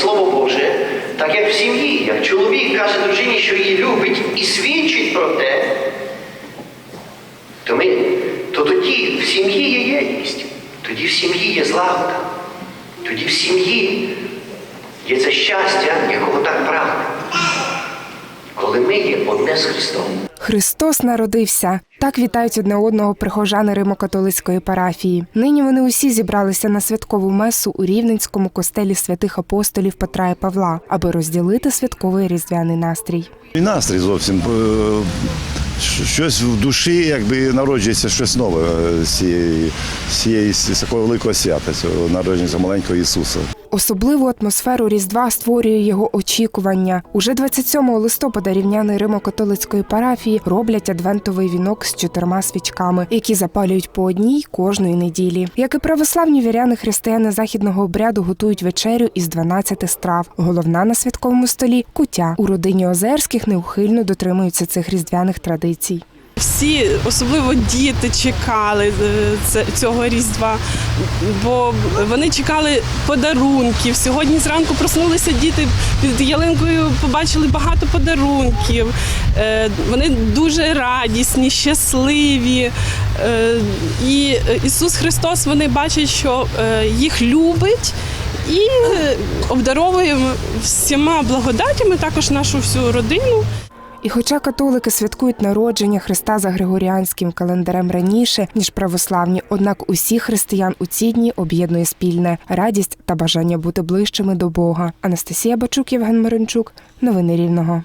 Слово Боже, так як в сім'ї, як чоловік каже дружині, що її любить і свідчить про те, то, ми, то тоді в сім'ї є єдність, тоді в сім'ї є злагода, тоді в сім'ї є це щастя, якого так ми є одне з Христом. Христос народився. Так вітають одне одного прихожани Римо-католицької парафії. Нині вони усі зібралися на святкову месу у Рівненському костелі святих апостолів Петра і Павла, аби розділити святковий різдвяний настрій. І настрій зовсім е, щось в душі, якби народжується щось нове е, з цієї, з цієї з такого великого свята, цього народження маленького Ісуса. Особливу атмосферу Різдва створює його очікування. Уже 27 листопада рівняни Римо-католицької парафії роблять адвентовий вінок з чотирма свічками, які запалюють по одній кожної неділі. Як і православні віряни, християни західного обряду готують вечерю із 12 страв. Головна на святковому столі кутя. У родині Озерських неухильно дотримуються цих різдвяних традицій. Всі, особливо діти, чекали е, цього різдва, бо вони чекали подарунків. Сьогодні зранку проснулися діти під ялинкою, побачили багато подарунків. Е, Вони дуже радісні, щасливі. Е, І Ісус Христос вони бачать, що їх любить. І е, обдаровує всіма благодатями також нашу всю родину. І хоча католики святкують народження Христа за григоріанським календарем раніше, ніж православні, однак усіх християн у ці дні об'єднує спільне радість та бажання бути ближчими до Бога. Анастасія Бачук, Євген Миренчук, Новини Рівного.